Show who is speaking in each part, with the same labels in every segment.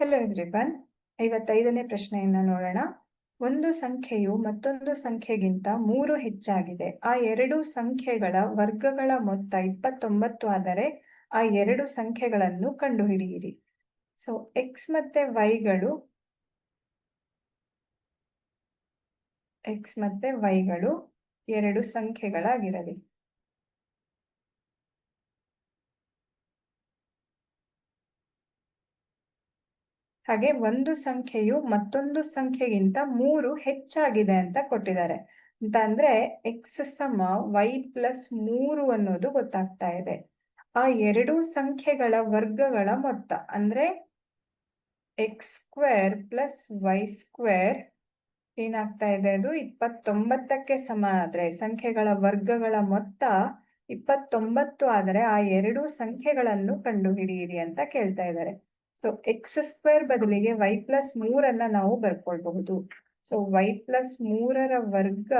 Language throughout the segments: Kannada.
Speaker 1: ಹಲೋ ಎವ್ರಿವನ್ ಐವತ್ತೈದನೇ ಪ್ರಶ್ನೆಯನ್ನ ನೋಡೋಣ. ಒಂದು ಸಂಖ್ಯೆಯು ಮತ್ತೊಂದು ಸಂಖ್ಯೆಗಿಂತ ಮೂರು ಹೆಚ್ಚಾಗಿದೆ. ಆ ಎರಡು ಸಂಖ್ಯೆಗಳ ವರ್ಗಗಳ ಮೊತ್ತ ಇಪ್ಪತ್ತೊಂಬತ್ತು ಆದರೆ ಆ ಎರಡು ಸಂಖ್ಯೆಗಳನ್ನು ಕಂಡುಹಿಡಿಯಿರಿ. ಸೊ ಎಕ್ಸ್ ಮತ್ತೆ ವೈಗಳು ಎಕ್ಸ್ ಮತ್ತೆ ವೈಗಳು ಎರಡು ಸಂಖ್ಯೆಗಳಾಗಿರಲಿ. ಹಾಗೆ ಒಂದು ಸಂಖ್ಯೆಯು ಮತ್ತೊಂದು ಸಂಖ್ಯೆಗಿಂತ ಮೂರು ಹೆಚ್ಚಾಗಿದೆ ಅಂತ ಕೊಟ್ಟಿದ್ದಾರೆ. ಅಂತ ಅಂದ್ರೆ ಎಕ್ಸ್ ಸಮ ವೈ ಪ್ಲಸ್ ಮೂರು ಅನ್ನೋದು ಗೊತ್ತಾಗ್ತಾ ಇದೆ. ಆ ಎರಡು ಸಂಖ್ಯೆಗಳ ವರ್ಗಗಳ ಮೊತ್ತ ಅಂದ್ರೆ X square plus Y square ಏನಾಗ್ತಾ ಇದೆ ಅದು ಇಪ್ಪತ್ತೊಂಬತ್ತಕ್ಕೆ ಸಮ ಆದ್ರೆ ಸಂಖ್ಯೆಗಳ ವರ್ಗಗಳ ಮೊತ್ತ ಇಪ್ಪತ್ತೊಂಬತ್ತು ಆದರೆ ಆ ಎರಡು ಸಂಖ್ಯೆಗಳನ್ನು ಕಂಡುಹಿಡಿಯಿರಿ ಅಂತ ಕೇಳ್ತಾ ಇದ್ದಾರೆ. ಸೊ ಎಕ್ಸ್ ಸ್ಕ್ವೇರ್ ಬದಲಿಗೆ ವೈ ಪ್ಲಸ್ ಮೂರನ್ನ ನಾವು ಬರ್ಕೊಳ್ಬಹುದು. ಸೊ ವೈ ಪ್ಲಸ್ ಮೂರರ ವರ್ಗ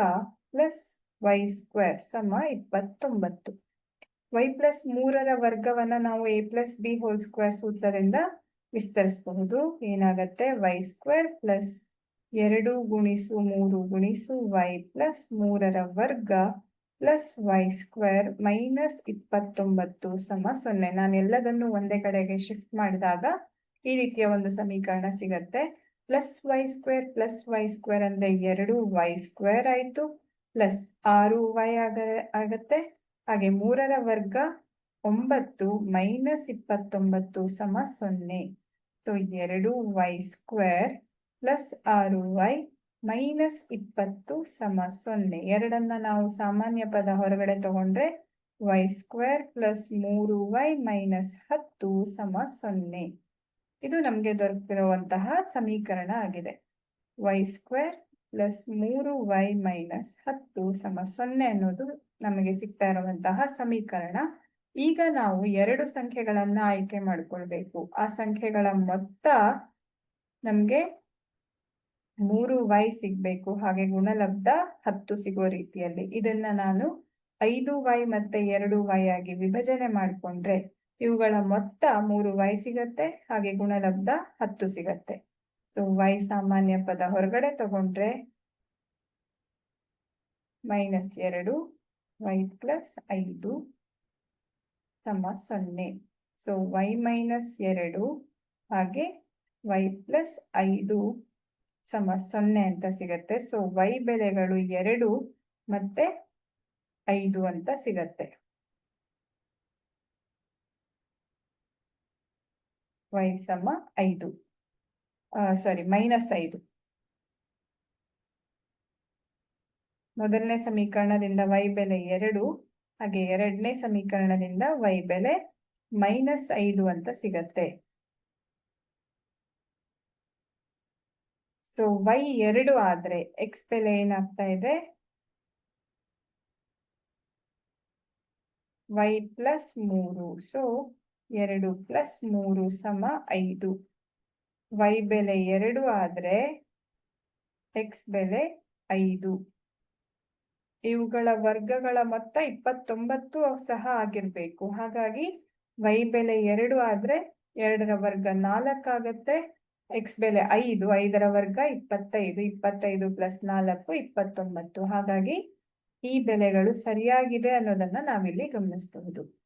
Speaker 1: ಪ್ಲಸ್ ವೈ ಸ್ಕ್ವೇರ್ ಸಮ ಇಪ್ಪತ್ತೊಂಬತ್ತು. ವೈ ಪ್ಲಸ್ ಮೂರರ ವರ್ಗವನ್ನ ನಾವು A plus B whole square ಸೂತ್ರದಿಂದ ವಿಸ್ತರಿಸಬಹುದು. ಏನಾಗತ್ತೆ? ವೈ ಸ್ಕ್ವೇರ್ ಪ್ಲಸ್ ಎರಡು ಗುಣಿಸು ಮೂರು ಗುಣಿಸು ವೈ ಪ್ಲಸ್ ಮೂರರ ವರ್ಗ ಪ್ಲಸ್ ವೈ ಸ್ಕ್ವೇರ್ ಮೈನಸ್ ಇಪ್ಪತ್ತೊಂಬತ್ತು ಸಮ ಸೊನ್ನೆ. ನಾನು ಎಲ್ಲದನ್ನು ಒಂದೇ ಕಡೆಗೆ ಶಿಫ್ಟ್ ಮಾಡಿದಾಗ ಈ ರೀತಿಯ ಒಂದು ಸಮೀಕರಣ ಸಿಗತ್ತೆ. Plus Y square plus Y square ಅಂದ್ರೆ ಎರಡು ವೈ ಸ್ಕ್ವೇರ್ ಆಯ್ತು. ಪ್ಲಸ್ ಆರು ವೈ ಆಗ, ಆಗತ್ತೆ. ಹಾಗೆ ಮೂರರ ವರ್ಗ ಒಂಬತ್ತು ಮೈನಸ್ ಇಪ್ಪತ್ತೊಂಬತ್ತು ಸಮ ಸೊನ್ನೆ. ಸೊ ಎರಡು ವೈ ಸ್ಕ್ವೇರ್ ಪ್ಲಸ್ ಆರು ವೈ ಮೈನಸ್ ಇಪ್ಪತ್ತು ಸಮ ಸೊನ್ನೆ. ಎರಡನ್ನ ನಾವು ಸಾಮಾನ್ಯ ಪದ ಹೊರಗಡೆ ತಗೊಂಡ್ರೆ ವೈ ಸ್ಕ್ವೇರ್ ಪ್ಲಸ್ ಮೂರು ವೈ ಮೈನಸ್ ಹತ್ತು ಸಮ ಸೊನ್ನೆ. ಇದು ನಮಗೆ ದೊರಕಿರುವಂತಹ ಸಮೀಕರಣ ಆಗಿದೆ. ವೈ ಸ್ಕ್ವೇರ್ ಪ್ಲಸ್ ಮೂರು ವೈ ಮೈನಸ್ ಹತ್ತು ಸಮ ಸೊನ್ನೆ ಅನ್ನೋದು ನಮಗೆ ಸಿಗ್ತಾ ಇರುವಂತಹ ಸಮೀಕರಣ. ಈಗ ನಾವು ಎರಡು ಸಂಖ್ಯೆಗಳನ್ನ ಆಯ್ಕೆ ಮಾಡ್ಕೊಳ್ಬೇಕು. ಆ ಸಂಖ್ಯೆಗಳ ಮೊತ್ತ ನಮ್ಗೆ ಮೂರು ವೈ ಸಿಗ್ಬೇಕು, ಹಾಗೆ ಗುಣಲಬ್ಧ ಹತ್ತು ಸಿಗೋ ರೀತಿಯಲ್ಲಿ. ಇದನ್ನ ನಾನು ಐದು ವೈ ಮತ್ತೆ ಎರಡು ವೈ ಆಗಿ ವಿಭಜನೆ ಮಾಡಿಕೊಂಡ್ರೆ ಇವುಗಳ ಮೊತ್ತ ಮೂರು ವೈ ಸಿಗತ್ತೆ, ಹಾಗೆ ಗುಣಲಬ್ಧ ಹತ್ತು ಸಿಗತ್ತೆ. ಸೊ ವೈ ಸಾಮಾನ್ಯ ಪದ ಹೊರಗಡೆ ತಗೊಂಡ್ರೆ ಮೈನಸ್ ಎರಡು, ವೈ ಪ್ಲಸ್ ಐದು ಸಮ ಸೊನ್ನೆ. ಸೊ ವೈ ಮೈನಸ್ ಎರಡು, ಹಾಗೆ ವೈ ಪ್ಲಸ್ ಐದು ಸಮ ಸೊನ್ನೆ ಅಂತ ಸಿಗತ್ತೆ. ಸೊ ವೈ ಬೆಲೆಗಳು ಎರಡು ಮತ್ತೆ ಐದು ಅಂತ ಸಿಗತ್ತೆ. ವೈ ಸಮ ಐದು. ಸಾರಿ ಮೈನಸ್ ಐದು. ಮೊದಲನೇ ಸಮೀಕರಣದಿಂದ ವೈ ಬೆಲೆ ಎರಡು, ಹಾಗೆ ಎರಡನೇ ಸಮೀಕರಣದಿಂದ ವೈ ಬೆಲೆ ಮೈನಸ್ ಐದು ಅಂತ ಸಿಗತ್ತೆ. ಸೊ ವೈ ಎರಡು ಆದ್ರೆ ಎಕ್ಸ್ ಬೆಲೆ ಏನಾಗ್ತಾ ಇದೆ? ವೈ ಪ್ಲಸ್ ಮೂರು. ಸೊ ಎರಡು ಪ್ಲಸ್ ಮೂರು ಸಮ ಐದು. ವೈ ಬೆಲೆ ಎರಡು ಆದ್ರೆ ಎಕ್ಸ್ ಬೆಲೆ ಐದು. ಇವುಗಳ ವರ್ಗಗಳ ಮೊತ್ತ ಇಪ್ಪತ್ತೊಂಬತ್ತು ಸಹ ಆಗಿರ್ಬೇಕು. ಹಾಗಾಗಿ ವೈ ಬೆಲೆ ಎರಡು ಆದ್ರೆ ಎರಡರ ವರ್ಗ ನಾಲ್ಕಾಗತ್ತೆ ಎಕ್ಸ್ ಬೆಲೆ ಐದು, ಐದರ ವರ್ಗ ಇಪ್ಪತ್ತೈದು ಇಪ್ಪತ್ತೈದು ಪ್ಲಸ್ ನಾಲ್ಕು, ಇಪ್ಪತ್ತೊಂಬತ್ತು. ಹಾಗಾಗಿ ಈ ಬೆಲೆಗಳು ಸರಿಯಾಗಿದೆ ಅನ್ನೋದನ್ನ ನಾವಿಲ್ಲಿ ಗಮನಿಸಬಹುದು.